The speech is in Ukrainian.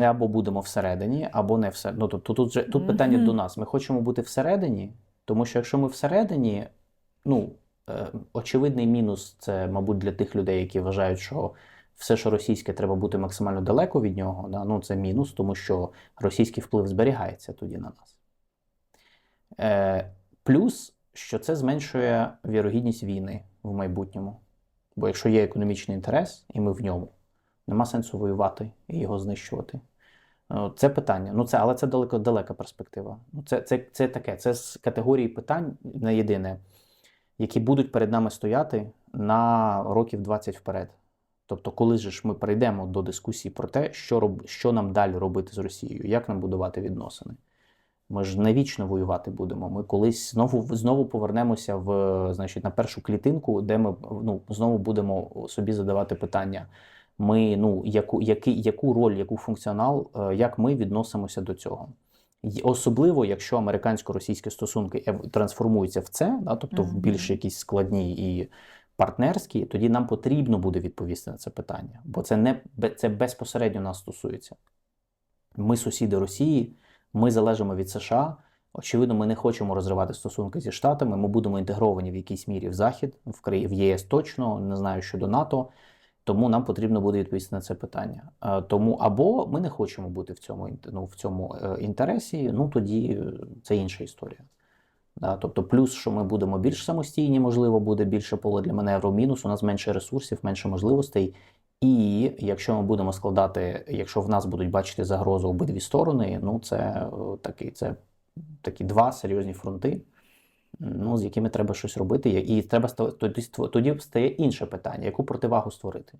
ми або будемо всередині, або не всередині. Ну, тобто тут же тут питання Мгм. до нас. Ми хочемо бути всередині, тому що якщо ми всередині, ну е, очевидний мінус це, мабуть, для тих людей, які вважають, що все, що російське, треба бути максимально далеко від нього. Да? Ну, це мінус, тому що російський вплив зберігається тоді на нас. Е, плюс, що це зменшує вірогідність війни в майбутньому. Бо якщо є економічний інтерес, і ми в ньому, нема сенсу воювати і його знищувати. Е, Це питання. Ну, це, але це далеко далека перспектива. Ну, це, це, це таке, це з категорії питань не єдине, які будуть перед нами стояти на років 20 вперед. Тобто, коли ж ми перейдемо до дискусії про те, що, роб, що нам далі робити з Росією, як нам будувати відносини. Ми ж не вічно воювати будемо. Ми колись знову знову повернемося в значить на першу клітинку, де ми ну знову будемо собі задавати питання. Ми ну яку, який, яку роль, яку функціонал, е, як ми відносимося до цього. Особливо, якщо американсько-російські стосунки трансформуються в це, да, тобто в більш якісь складні і партнерські, тоді нам потрібно буде відповісти на це питання, бо це не це безпосередньо нас стосується. Ми сусіди Росії, ми залежимо від США. Очевидно, ми не хочемо розривати стосунки зі Штатами. Ми будемо інтегровані в якійсь мірі в Захід, в в ЄС точно, не знаю щодо НАТО. Тому нам потрібно буде відповісти на це питання. Е, Тому або ми не хочемо бути в цьому ну, в цьому е, інтересі, ну тоді е, це інша історія. Да, тобто, плюс, що ми будемо більш самостійні, можливо, буде більше поле для маневру. Мінус, у нас менше ресурсів, менше можливостей. І якщо ми будемо складати, якщо в нас будуть бачити загрозу обидві сторони, ну це такий, це такі два серйозні фронти, ну, з якими треба щось робити. І треба тоді, тоді стає інше питання: яку противагу створити?